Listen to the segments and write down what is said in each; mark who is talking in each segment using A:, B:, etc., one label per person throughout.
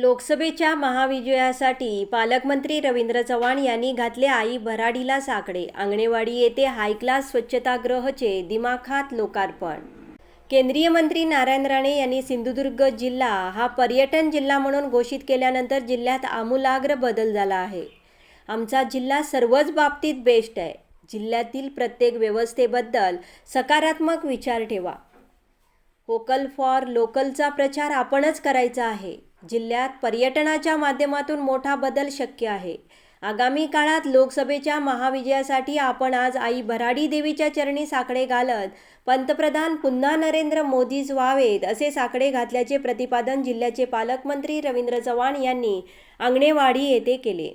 A: लोकसभेच्या महाविजयासाठी पालकमंत्री रवींद्र चव्हाण यांनी घातले आई भराडीला साकडे. आंगणेवाडी येथे हायक्लास स्वच्छतागृहचे दिमाखात लोकार्पण. केंद्रीय मंत्री नारायण राणे यांनी सिंधुदुर्ग जिल्हा हा पर्यटन जिल्हा म्हणून घोषित केल्यानंतर जिल्ह्यात आमूलाग्र बदल झाला आहे. आमचा जिल्हा सर्वच बाबतीत बेस्ट आहे. जिल्ह्यातील प्रत्येक व्यवस्थेबद्दल सकारात्मक विचार ठेवा. वोकल फॉर लोकलचा प्रचार आपणच करायचा आहे. जिल्ह्यात पर्यटनाच्या माध्यमातून मोठा बदल शक्य आहे. आगामी काळात लोकसभेच्या महाविजयासाठी आपण आज आई भराडी देवीच्या चरणी साकडे घालत पंतप्रधान पुन्हा नरेंद्र मोदीच व्हावेत असे साकडे घातल्याचे प्रतिपादन जिल्ह्याचे पालकमंत्री रवींद्र चव्हाण यांनी आंगणेवाडी येथे केले.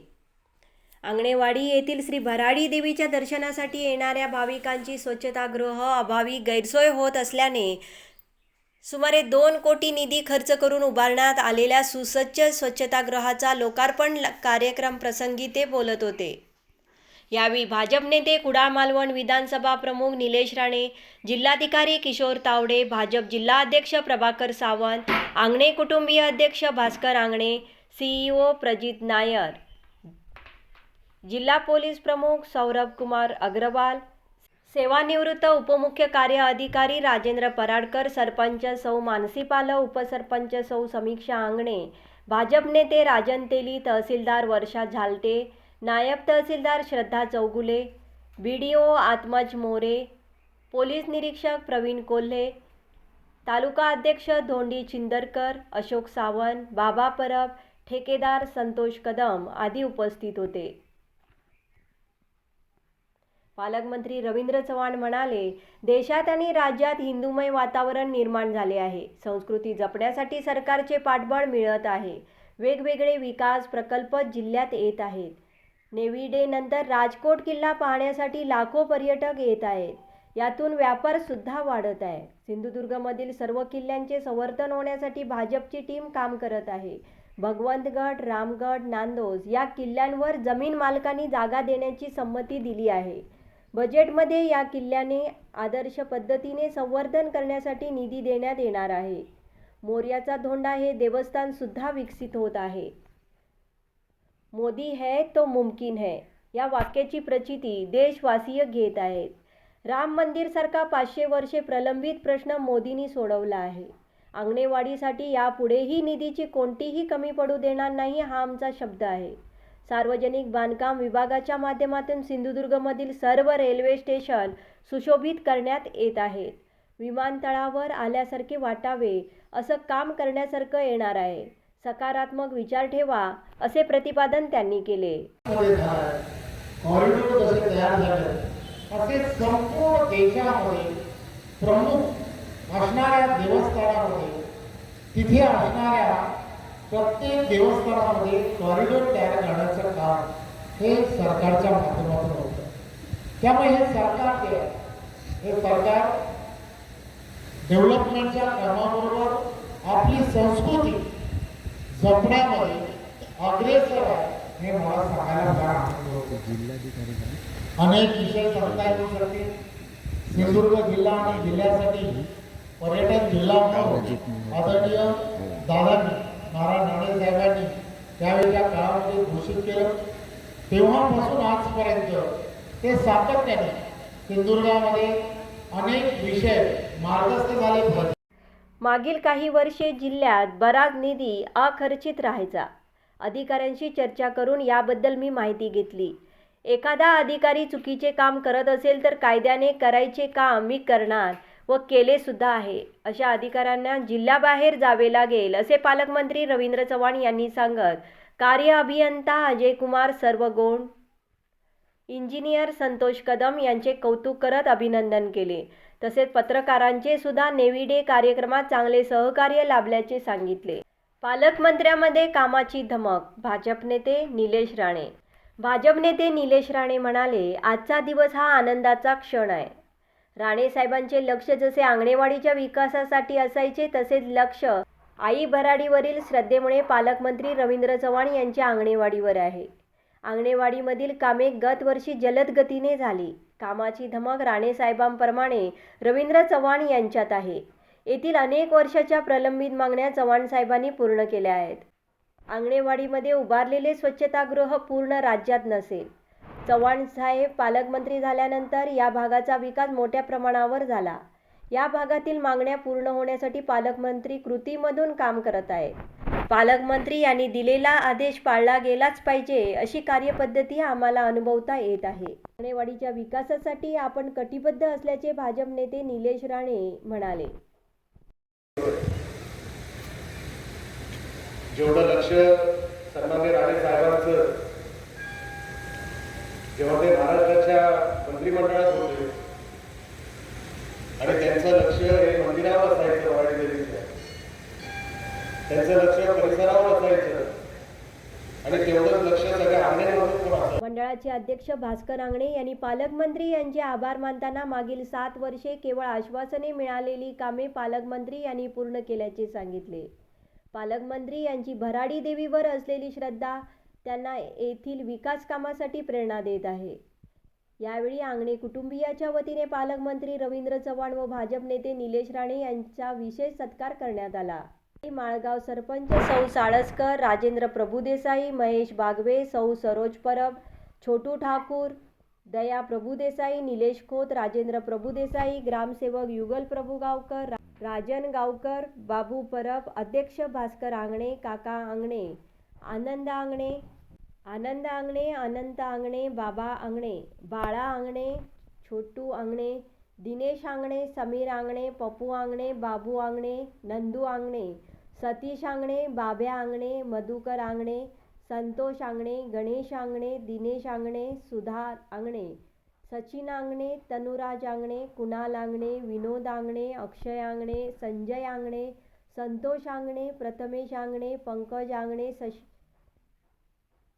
A: आंगणेवाडी येथील श्री भराडी देवीच्या दर्शनासाठी येणाऱ्या भाविकांची स्वच्छतागृह अभावी गैरसोय होत असल्याने सुमारे दोन कोटी निधी खर्च करून उभारण्यात आलेल्या सुसज्ज स्वच्छतागृहाचा लोकार्पण ल- कार्यक्रम प्रसंगी ते बोलत होते. यावेळी भाजप नेते कुडाळ मालवण विधानसभा प्रमुख निलेश राणे जिल्हाधिकारी किशोर तावडे भाजप जिल्हाध्यक्ष प्रभाकर सावंत आंगणे कुटुंबीय अध्यक्ष भास्कर आंगणे सीईओ प्रजित नायर. जिल्हा पोलीस प्रमुख सौरभ कुमार अग्रवाल सेवानिवृत्त उपमुख्य कार्य अधिकारी राजेंद्र पराडकर सरपंच सौ मानसी पालव उपसरपंच सौ समीक्षा आंगणे भाजप नेते राजन तेली तहसीलदार वर्षा झालटे नायब तहसीलदार Shraddha Chougule B D O Atmaj More police निरीक्षक प्रवीण कोल्हे तालुका अध्यक्ष धोंडी चिंदरकर अशोक सावंत बाबा परब ठेकेदार संतोष कदम आदी उपस्थित होते. पालकमंत्री रवींद्र चव्हाण म्हणाले देशात आणि राज्यात हिंदुमय वातावरण निर्माण झाले आहे. संस्कृती जपण्यासाठी सरकारचे पाठबळ मिळत आहे. वेगवेगळे विकास प्रकल्प जिल्ह्यात येत आहेत. नेव्ही डे नंतर राजकोट किल्ला पाहण्यासाठी लाखो पर्यटक येत आहेत. यातून व्यापार सुद्धा वाढत आहे. सिंधुदुर्गमधील सर्व किल्ल्यांचे संवर्धन होण्यासाठी भाजपची टीम काम करत आहे. भगवंतगड रामगड नांदोज या किल्ल्यांवर जमीन मालकांनी जागा देण्याची संमती दिली आहे. बजेटमध्ये या किल्ल्याने आदर्श पद्धतीने संवर्धन करण्यासाठी निधी देण्यात येणार आहे. मोर्याचा धोंडा हे देवस्थान सुद्धा विकसित होत आहे. मोदी है तो मुमकिन है या वाक्याची प्रचिती देशवासीय घेत आहेत. राम मंदिरसारखा पाचशे वर्षे प्रलंबित प्रश्न मोदींनी सोडवला आहे. आंगणेवाडीसाठी यापुढेही निधीची कोणतीही कमी पडू देणार नाही हा आमचा शब्द आहे. सार्वजनिक बांधकाम विभागाच्या माध्यमातून सिंधुदुर्गमधील सर्व रेल्वे स्टेशन सुशोभित करण्यात येत आहेत. विमानतळावर आल्यासारखे वाटावे असं काम करण्यासारखं येणार आहे. सकारात्मक विचार ठेवा असे प्रतिपादन त्यांनी केले.
B: असे संपूर्ण देशामध्ये प्रमुख असणाऱ्या देवस्थानामध्ये तिथे असणाऱ्या प्रत्येक देवस्थानामध्ये कॉरिडॉर तयार करण्याचं काम हे सरकारच्या माध्यमातून होतं. त्यामुळे हे सरकार जे हे सरकार डेव्हलपमेंटच्या कामाबरोबर आपली संस्कृती जपण्यामध्ये अग्रेसर आहे हे मला सांगायला फार आनंद होतो. अनेक विषय सांगता येऊ शकते सिंधुदुर्ग जिल्हा आणि जिल्ह्यासाठी पर्यटन जिल्हा म्हणून आदरणीय दादांनी त्यावेळेच्या काळामध्ये घोषित केलं. तेव्हापासून आजपर्यंत ते सातत्याने सिंधुदुर्गामध्ये अनेक विषय मार्गस्थ झाले. पाहिजे
A: मागील काही वर्षे जिल्ह्यात बराच निधी अखर्चित राहायचा. अधिकाऱ्यांशी चर्चा करून याबद्दल मी माहिती घेतली. एखादा अधिकारी चुकीचे काम करत असेल तर कायद्याने करायचे काम मी करणार. व केले सुद्धा आहे. अशा अधिकाऱ्यांना जिल्ह्याबाहेर जावे लागेल असे पालकमंत्री रवींद्र चव्हाण यांनी सांगत कार्य अभियंता अजय कुमार सर्वगोण इंजिनियर संतोष कदम यांचे कौतुक करत अभिनंदन केले. तसेच पत्रकारांचे सुद्धा नेव्ही डे कार्यक्रमात चांगले सहकार्य लाभल्याचे सांगितले. पालकमंत्र्यामध्ये कामाची धमक भाजप नेते निलेश राणे. भाजप नेते निलेश राणे म्हणाले आजचा दिवस हा आनंदाचा क्षण आहे. राणे साहेबांचे लक्ष जसे आंगणेवाडीच्या विकासासाठी असायचे तसेच लक्ष आई भराडीवरील श्रद्धेमुळे पालकमंत्री रवींद्र चव्हाण यांच्या आंगणेवाडीवर आहे. आंगणेवाडीमधील कामे गतवर्षी जलद गतीने झाली. कामाची धमक राणेसाहेबांप्रमाणे रवींद्र चव्हाण यांच्यात आहे. येथील अनेक वर्षाच्या प्रलंबित मागण्या चव्हाण साहेबांनी पूर्ण केल्या आहेत. आंगणेवाडीमध्ये उभारलेले स्वच्छतागृह पूर्ण राज्यात नसेल. चव्हाण साहेब पालकमंत्री झाल्यानंतर या भागाचा विकास मोठ्या प्रमाणावर झाला. या भागातील मागण्या पूर्ण होण्यासाठी पालकमंत्री कृतीमधून काम करत आहेत. पालकमंत्री यांनी दिलेला आदेश पाळला गेलाच पाहिजे अशी कार्यपद्धती आम्हाला अनुभवता येत आहे. आंगणेवाडीच्या विकासासाठी आपण कटिबद्ध असल्याचे भाजप नेते निलेश राणे म्हणाले.
C: जेवढं लक्ष सन्मान्य राणे साहेबांचं जेव्हा ते महाराष्ट्राच्या मंत्रिमंडळात होते आणि त्यांचं लक्ष हे मंदिरावर असायचं वाडी देवीच्या त्यांचं लक्ष परिसरावर असायचं. आणि तेवढंच लक्ष सगळ्या अंगणीमधून
A: मंडळाचे अध्यक्ष भास्कर आंगणे यांनी पालकमंत्री यांचे आभार मानताना मागील सात वर्षे केवळ आश्वासने मिळालेली कामे पालकमंत्री यांनी पूर्ण केल्याचे सांगितले. पालकमंत्री यांची भराडी देवीवर असलेली श्रद्धा त्यांना येथील विकास कामासाठी प्रेरणा देत आहे. यावेळी आंगणे कुटुंबियाच्या वतीने पालकमंत्री रवींद्र चव्हाण व भाजप नेते निलेश राणे यांचा विशेष सत्कार करण्यात आला. माळगाव सरपंच सौ साळसकर राजेंद्र प्रभुदेसाई महेश बागवे सौ सरोज परब छोटू ठाकूर दया प्रभुदेसाई निलेश खोत राजेंद्र प्रभुदेसाई ग्रामसेवक युगल प्रभू गावकर राजन गावकर बाबू परब अध्यक्ष भास्कर आंगणे काका आंगणे आनंद आंगणे आनंद आंगणे अनंत आंगणे बाबा आंगणे बाळा आंगणे छोटू आंगणे दिनेश आंगणे समीर आंगणे पप्पू आंगणे बाबू आंगणे नंदू आंगणे सतीश आंगणे बाब्या आंगणे मधुकर आंगणे संतोष आंगणे गणेश आंगणे दिनेश आंगणे सुधा आंगणे सचिन आंगणे तनुराज आंगणे कुणाल आंगणे विनोद आंगणे अक्षय आंगणे संजय आंगणे संतोष आंगणे प्रथमेश आंगणे पंकज आंगणे सश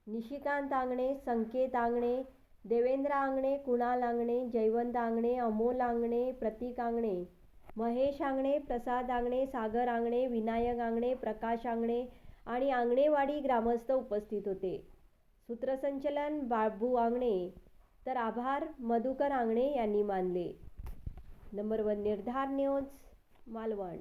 A: निशिकांत आंगणे संकेत आंगणे देवेंद्र आंगणे कुणाल आंगणे जयवंत आंगणे अमोल आंगणे प्रतीक आंगणे महेश आंगणे प्रसाद आंगणे सागर आंगणे विनायक आंगणे प्रकाश आंगणे आणि आंगणेवाडी ग्रामस्थ उपस्थित होते. सूत्रसंचलन बाबू आंगणे. तर आभार मधुकर आंगणे यांनी मानले. Number one Nirdhar news Malvan.